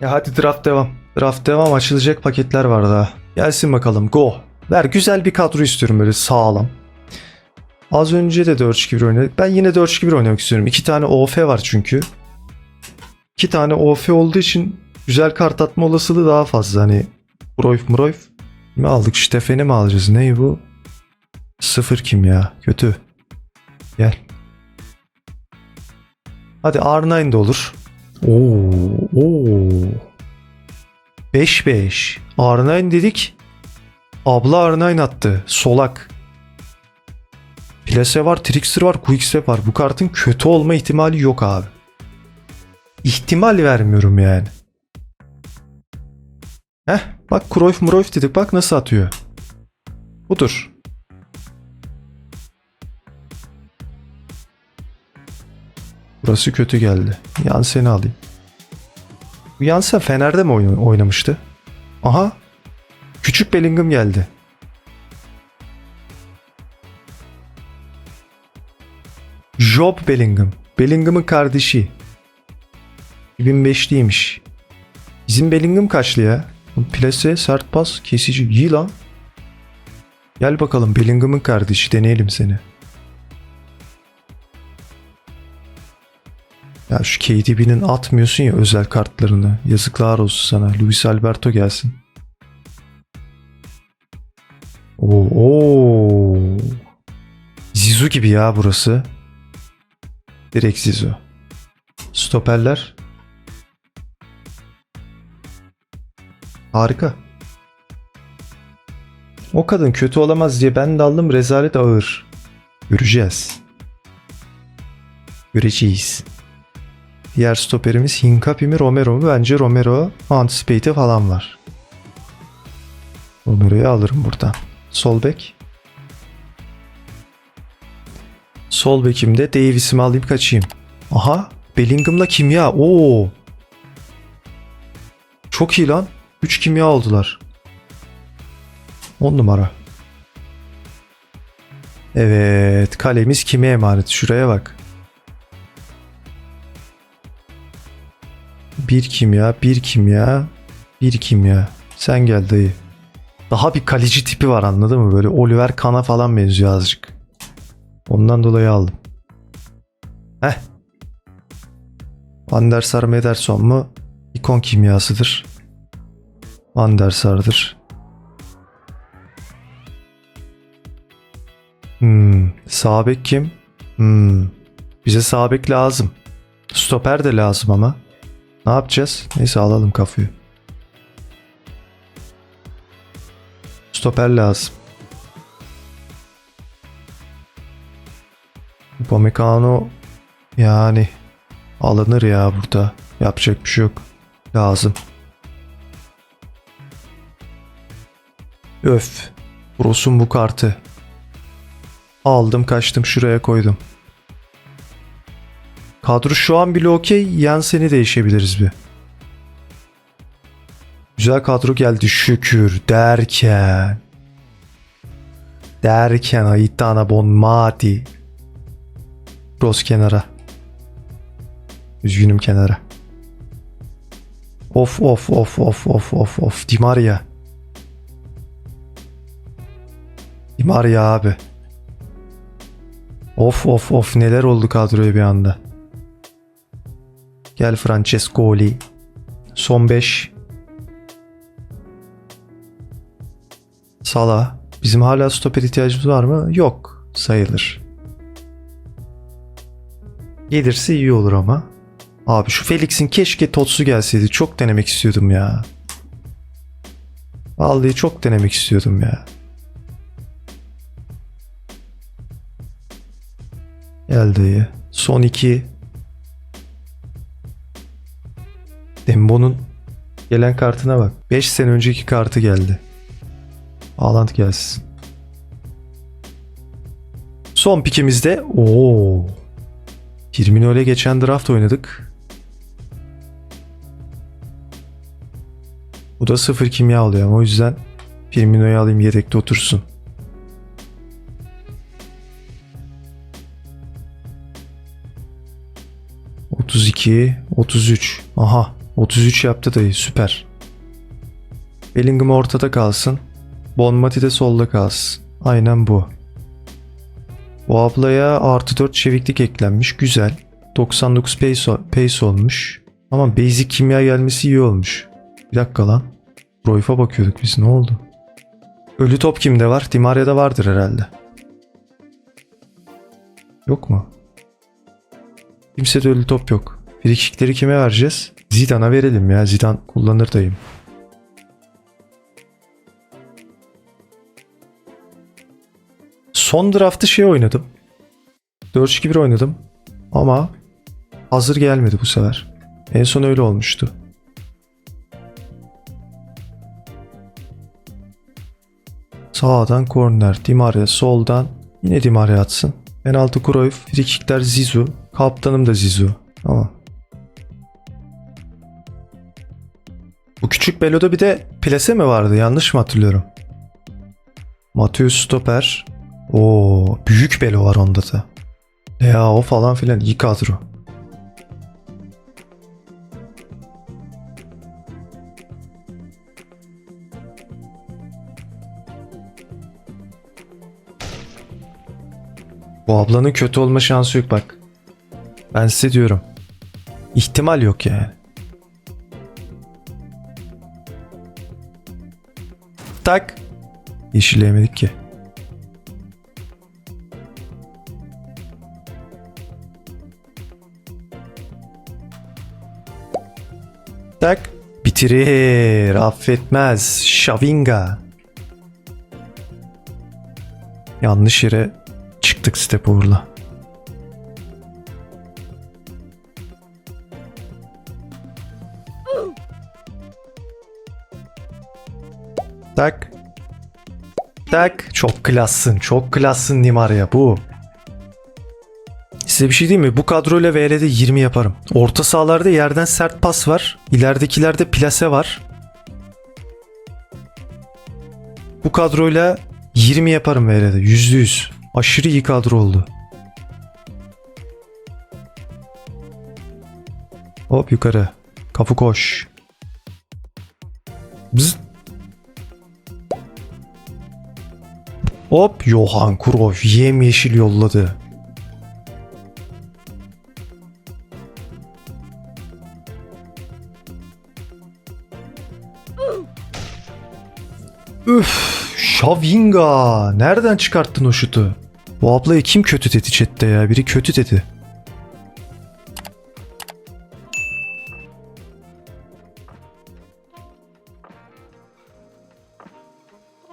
Ya hadi draft devam. Draft devam açılacak paketler var daha. Gelsin bakalım go. Ver güzel bir kadro istiyorum böyle sağlam. Az önce de 4-2-1 oynadık. Ben yine 4-2-1 oynamak istiyorum. İki tane OF var çünkü. İki tane OF olduğu için güzel kart atma olasılığı daha fazla. Hani Broyf Broyf mi aldık? Stefen'i mi alacağız? Ney bu? Sıfır kim ya? Kötü. Gel. Hadi R9 da olur. Oo, oo. 5-5. R9 dedik. Abla R9 attı. Solak. Plase var, Trickster var, Quickstep var. Bu kartın kötü olma ihtimali yok abi. İhtimal vermiyorum yani. Heh, bak Cruyff Muruyff dedik. Bak nasıl atıyor. Budur. Burası kötü geldi. Yansen'i alayım. Yansen Fener'de mi oyna- oynamıştı? Aha. Küçük Bellingham geldi. Job Bellingham. Bellingham'ın kardeşi. 2005'liymiş. Bizim Bellingham kaçlı ya? Plase, sert pas, kesici. İyi lan. Gel bakalım Bellingham'ın kardeşi deneyelim seni. Ya şu KDB'nin atmıyorsun ya özel kartlarını. Yazıklar olsun sana. Luis Alberto gelsin. Oo. Zizu gibi ya burası. Direkt Zizu. Stoperler. Harika. O kadın kötü olamaz diye ben de aldım rezalet ağır. Göreceğiz. Göreceğiz. Diğer stoperimiz Hinkapi mi Romero mu? Bence Romero Anticipate falan var. Romero'yu alırım buradan. Sol bek. Sol bekimde Davis'imi alayım kaçayım. Aha Bellingham'la kimya. Oo. Çok iyi lan. 3 kimya oldular. 10 numara. Evet kalemiz kime emanet? Şuraya bak. Bir kimya, bir kimya, bir kimya. Sen gel dayı. Daha bir kaleci tipi var anladın mı? Böyle Oliver Kahn'a falan benziyor azıcık. Ondan dolayı aldım. Heh. Van der Sar Mederson mu? İkon kimyasıdır. Van der Sar'dır. Hmm. Sağ bek kim? Hmm. Bize sağ bek lazım. Stoper de lazım ama. Ne yapacağız? Neyse alalım kafayı. Stoper lazım. Upamecano yani alınır ya burada. Yapacak bir şey yok. Lazım. Öf. Bros'un bu kartı. Aldım kaçtım şuraya koydum. Kadro şu an bile okey. Yensen'i değişebiliriz bir. Güzel kadro geldi şükür derken. Derken Aitana Bonmati. Bros kenara. Üzgünüm kenara. Of of of of of of of. Di Maria. Di Maria abi. Of of of neler oldu kadroya bir anda. Gel Francescoli. Son 5. Sala. Bizim hala stoper ihtiyacımız var mı? Yok. Sayılır. Gelirse iyi olur ama. Abi şu Felix'in keşke Totsu gelseydi. Çok denemek istiyordum ya. Vallahi çok denemek istiyordum ya. Gel dayı. Son 2. Dembo'nun gelen kartına bak. 5 sene önceki kartı geldi. Haaland gelsin. Son pikimizde ooo. İle geçen draft oynadık. Bu da sıfır kimya alıyor ama o yüzden Firmino'yu alayım yedekte otursun. Otuz iki, otuz üç. Aha 33 yaptı dayı süper. Bellingham ortada kalsın. Bonmati de solda kalsın. Aynen bu. Bu ablaya artı 4 çeviklik eklenmiş. Güzel. 99 pace, pace olmuş. Ama basic kimya gelmesi iyi olmuş. Bir dakika lan. Royf'a bakıyorduk biz ne oldu? Ölü top kimde var? Dimaria'da vardır herhalde. Yok mu? Kimsede ölü top yok. Frikikleri kime vereceğiz? Zidane'a verelim ya. Zidane kullanır dayım. Son draftı şey oynadım. 4-2-1 oynadım. Ama hazır gelmedi bu sefer. En son öyle olmuştu. Sağdan korner. Dimaria soldan. Yine Dimaria atsın. Penaltı Cruyff. Frikikler Zizu. Kaptanım da Zizu. Tamam. Bu küçük Belo'da bir de plase mi vardı? Yanlış mı hatırlıyorum? Mateus Stoper. Oo, büyük Belo var onda da. Ya o falan filan iyi kadro. Bu ablanın kötü olma şansı yok bak. Ben size diyorum. İhtimal yok yani. Tak. Yeşilleyemedik ki. Tak. Bitirir. Affetmez. Şavinga. Yanlış yere çıktık step over'la. Tak. Tak. Çok klassın. Çok klassın Nimarya bu. Size bir şey diyeyim mi? Bu kadroyla VL'de 20 yaparım. Orta sahalarda yerden sert pas var. İleridekilerde plase var. Bu kadroyla 20 yaparım VL'de. %100. Aşırı iyi kadro oldu. Hop yukarı. Kapı koş. Bzz. Hop Johan Cruyff yemyeşil yolladı. Üf, Şavinga. Nereden çıkarttın o şutu? Bu ablayı kim kötü dedi chatte ya? Biri kötü dedi.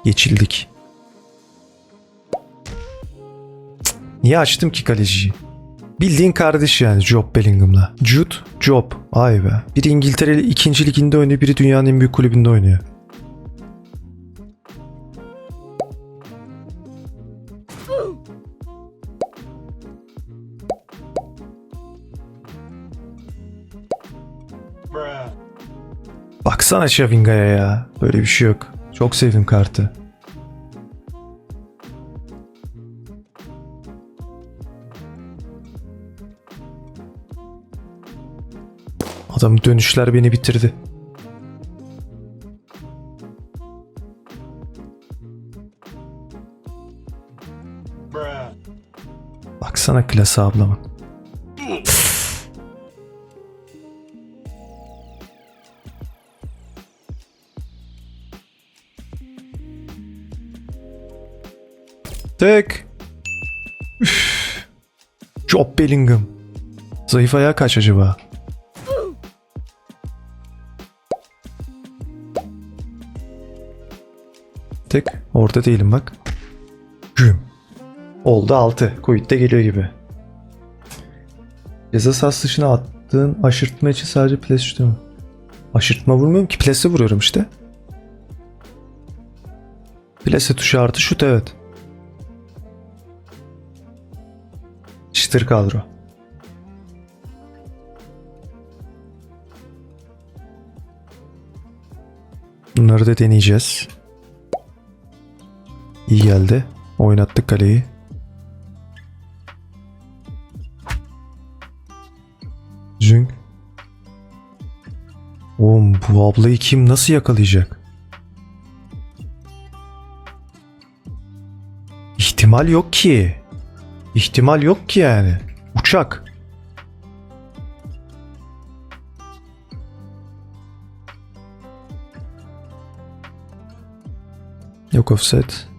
Geçildik. Niye açtım ki kaleciyi? Bildiğin kardeş yani Job Bellingham'la. Jude, Job. Ay be. Biri İngiltere ikinci liginde oynuyor, biri dünyanın en büyük kulübünde oynuyor. Baksana Şavinga'ya ya. Böyle bir şey yok. Çok sevdim kartı. Adam dönüşler beni bitirdi. Baksana klasa ablama. Tek. Üf. Job Bellingham. Zayıf ayağı kaç acaba? Orada değilim bak. Güm. Oldu 6. Kuyut'ta geliyor gibi. Ceza sahası dışına attığın aşırtma için sadece ples şutu mu? Aşırtma vurmuyorum ki plase vuruyorum işte. Plase tuşu artı şut evet. Çıtır kadro. Bunları da deneyeceğiz. İyi geldi. Oynattık kaleyi. Zünk. Oğlum bu ablayı kim nasıl yakalayacak? İhtimal yok ki. İhtimal yok ki yani. Uçak. Yok offset.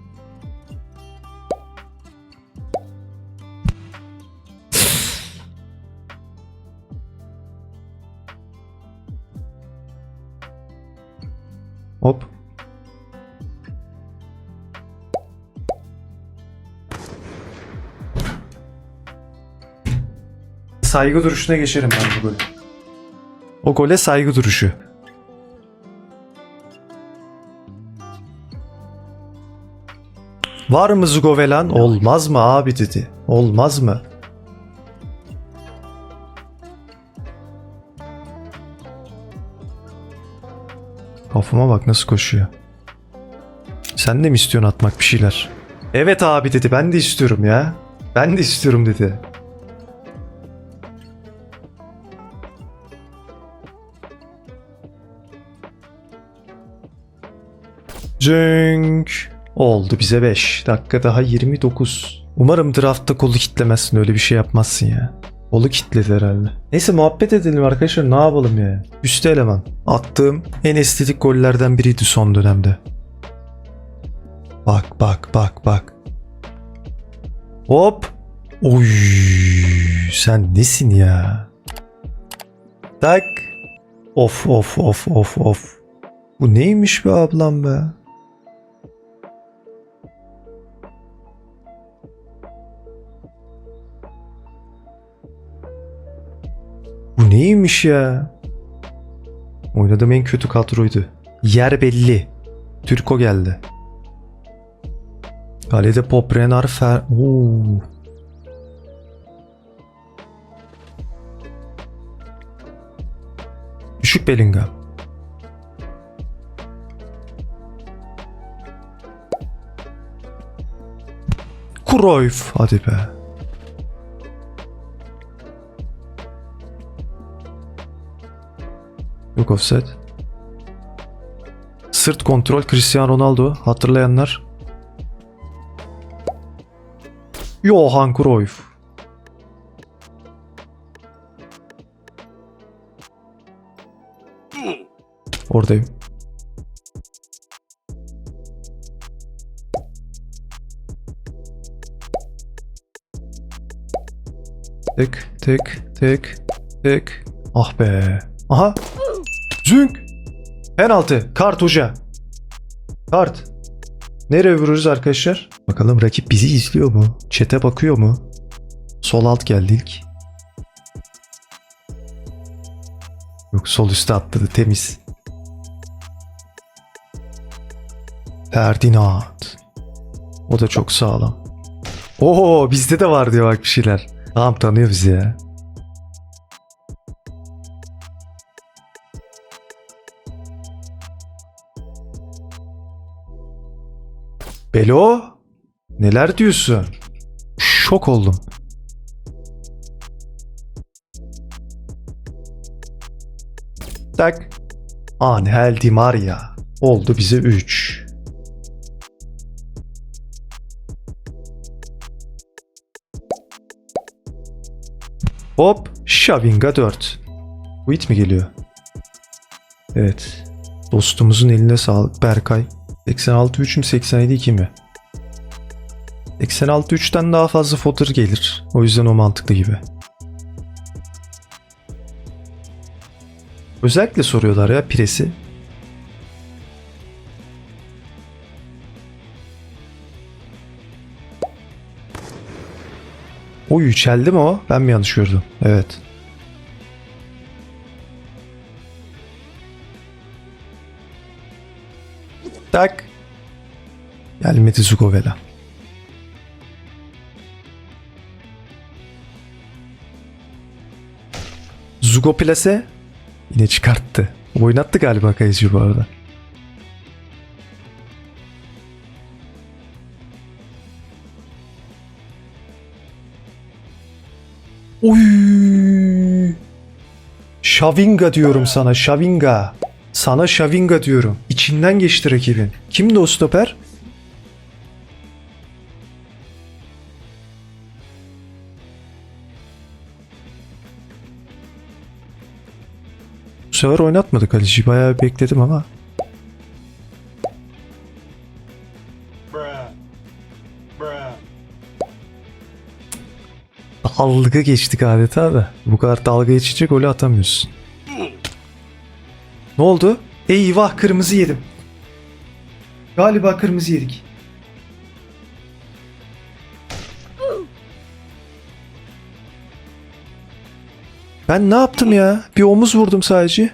Saygı duruşuna geçerim ben bu gole. O gole saygı duruşu. Var mı Zugovelan? Olmaz mı abi dedi. Olmaz mı? Kafama bak nasıl koşuyor. Sen de mi istiyorsun atmak bir şeyler? Evet abi dedi ben de istiyorum ya. Ben de istiyorum dedi. Cünk. Oldu bize 5. Dakika daha 29. Umarım draftta kolu kitlemezsin öyle bir şey yapmazsın ya. Kolu kitledi herhalde. Neyse muhabbet edelim arkadaşlar ne yapalım ya. Üstü eleman. Attığım en estetik gollerden biriydi son dönemde. Bak bak bak bak. Hop. Oy sen nesin ya? Tak. Of of of of of. Bu neymiş be ablam be? Bu neymiş ya? Oynadığım en kötü kadroydu. Yer belli. Türko geldi. Kalede Pop, Renar, Fer... Oo. Düşük Bellingham. Cruyff. Hadi be. Offset. Sırt kontrol Cristiano Ronaldo. Hatırlayanlar. Johan Cruyff. Oradayım. Tek tek tek tek. Ah be. Aha. Zünk. Penaltı. Kart hoca. Kart. Nereye vururuz arkadaşlar? Bakalım rakip bizi izliyor mu? Çete bakıyor mu? Sol alt geldi ilk. Yok sol üstte atladı temiz. Ferdinand. O da çok sağlam. Oo bizde de var diyor bak bir şeyler. Tamam tanıyor bizi ya. Belo? Neler diyorsun? Şok oldum. Tak. Angel Di Maria. Oldu bize 3. Hop. Shavinga 4. Bu it mi geliyor? Evet. Dostumuzun eline sağlık Berkay. 86 3 mü 87 2 mi? 86 3'ten daha fazla fodder gelir. O yüzden o mantıklı gibi. Özellikle soruyorlar ya piresi. O yüceldi mi o? Ben mi yanlış gördüm? Evet. Tak. Gelmedi Zugovela. Zugo plase yine çıkarttı. Oynattı galiba Kayıcı bu arada. Oy. Şavinga diyorum sana Şavinga. Sana Şavinga diyorum. İçinden geçti rakibin. Kimdi o stoper? Bu sefer oynatmadı kaleci. Bayağı bekledim ama. Dalga geçtik adeta da. Bu kadar dalga geçince golü atamıyorsun. Ne oldu? Eyvah kırmızı yedim. Galiba kırmızı yedik. Ben ne yaptım ya? Bir omuz vurdum sadece.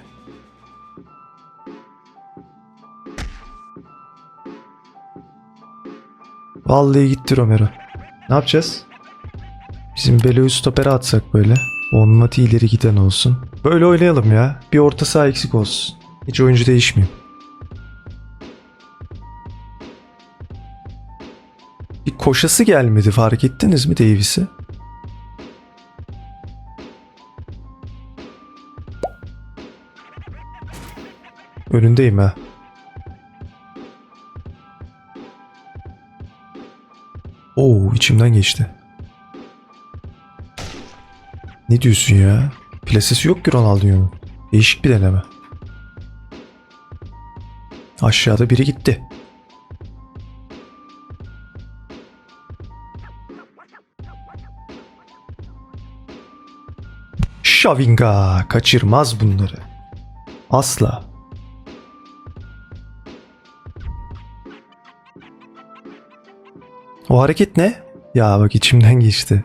Vallahi gitti Romero. Ne yapacağız? Bizim Belo'yu stopere atsak böyle. On mati ileri giden olsun. Böyle oynayalım ya. Bir orta saha eksik olsun. Hiç oyuncu değişmiyor. Bir koşası gelmedi fark ettiniz mi Davis'i? Önündeyim ha. Oo içimden geçti. Ne diyorsun ya? Plasesi yok ki Ronaldinho'nun. Değişik bir deneme. Aşağıda biri gitti. Şavinga kaçırmaz bunları. Asla. O hareket ne? Ya bak içimden geçti.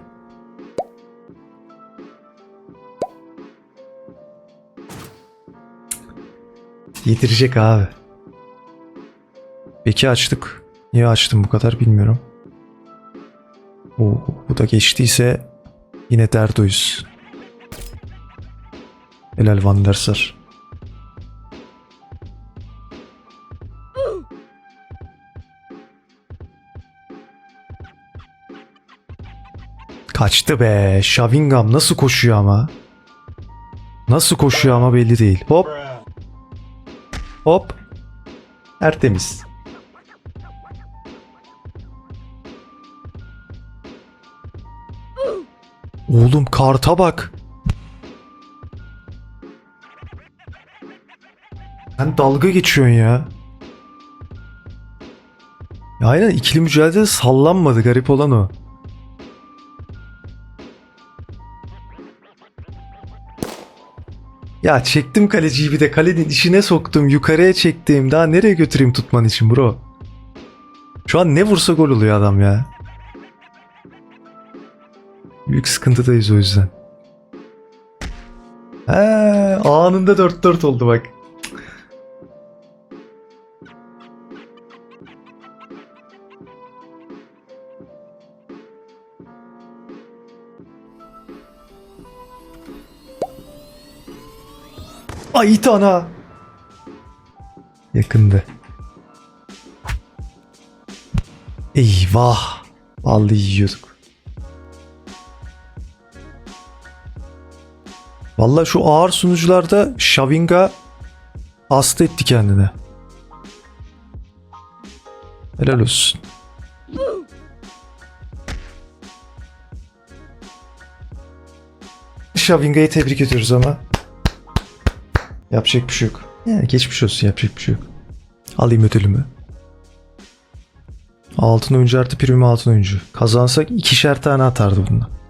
Yedirecek abi. Peki açtık. Niye açtım bu kadar bilmiyorum. Oo, bu da geçtiyse yine derdoyuz. Helal Van der Sar. Kaçtı be. Şavingam nasıl koşuyor ama? Nasıl koşuyor ama belli değil. Hop hop. Tertemiz. Oğlum karta bak. Sen dalga geçiyorsun ya. Ya aynen ikili mücadelede sallanmadı garip olan o. Ya çektim kaleciyi bir de kalenin içine soktum yukarıya çektim daha nereye götüreyim tutman için bro. Şu an ne vursa gol oluyor adam ya. Büyük sıkıntıdayız o yüzden. He, anında 4-4 oldu bak. Ay tana. Yakındı. Eyvah. Vallahi yiyorduk. Vallahi şu ağır sunucularda Shavinga hasta etti kendine. Helal olsun. Shavinga'yı tebrik ediyoruz ama. Yapacak bir şey yok. Yani geçmiş olsun yapacak bir şey yok. Alayım ödülümü. Altın oyuncu artı prim altın oyuncu. Kazansak ikişer tane atardı bundan.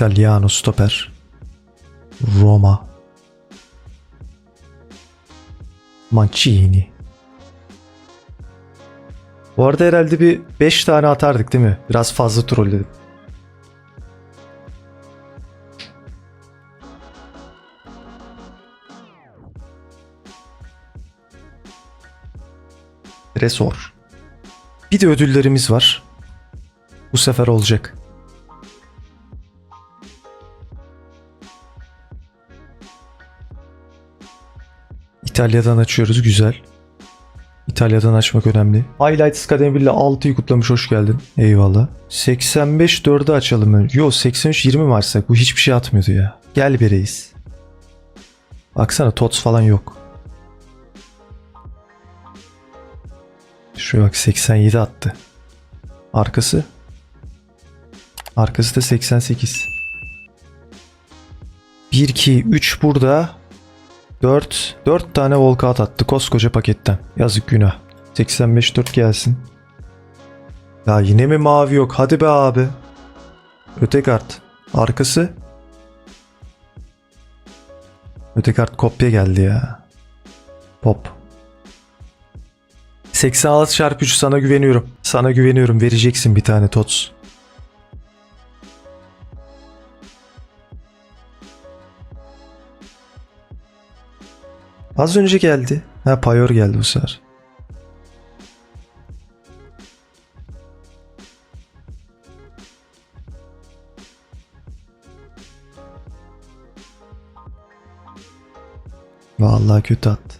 Italiano stoper. Roma. Mancini. Bu arada herhalde bir 5 tane atardık değil mi? Biraz fazla trolledim. Resor. Bir de ödüllerimiz var. Bu sefer olacak. İtalya'dan açıyoruz güzel. İtalya'dan açmak önemli. Highlights kademi bile 6'yı kutlamış hoş geldin. Eyvallah. 85 4'ü açalım. Yo 83 20 mi açsak? Bu hiçbir şey atmıyordu ya. Gel reis. Baksana tots falan yok. Şuraya bak 87 attı. Arkası. Arkası da 88. 1 2 3 burada. 4 4 tane walkout attı koskoca paketten. Yazık günah. 85 4 gelsin. Ya yine mi mavi yok? Hadi be abi. Öte kart. Arkası. Öte kart kopya geldi ya. Pop. 86 çarpı 3 sana güveniyorum. Sana güveniyorum. Vereceksin bir tane tots. Az önce geldi. Ha Payor geldi bu sefer. Vallahi kötü attı.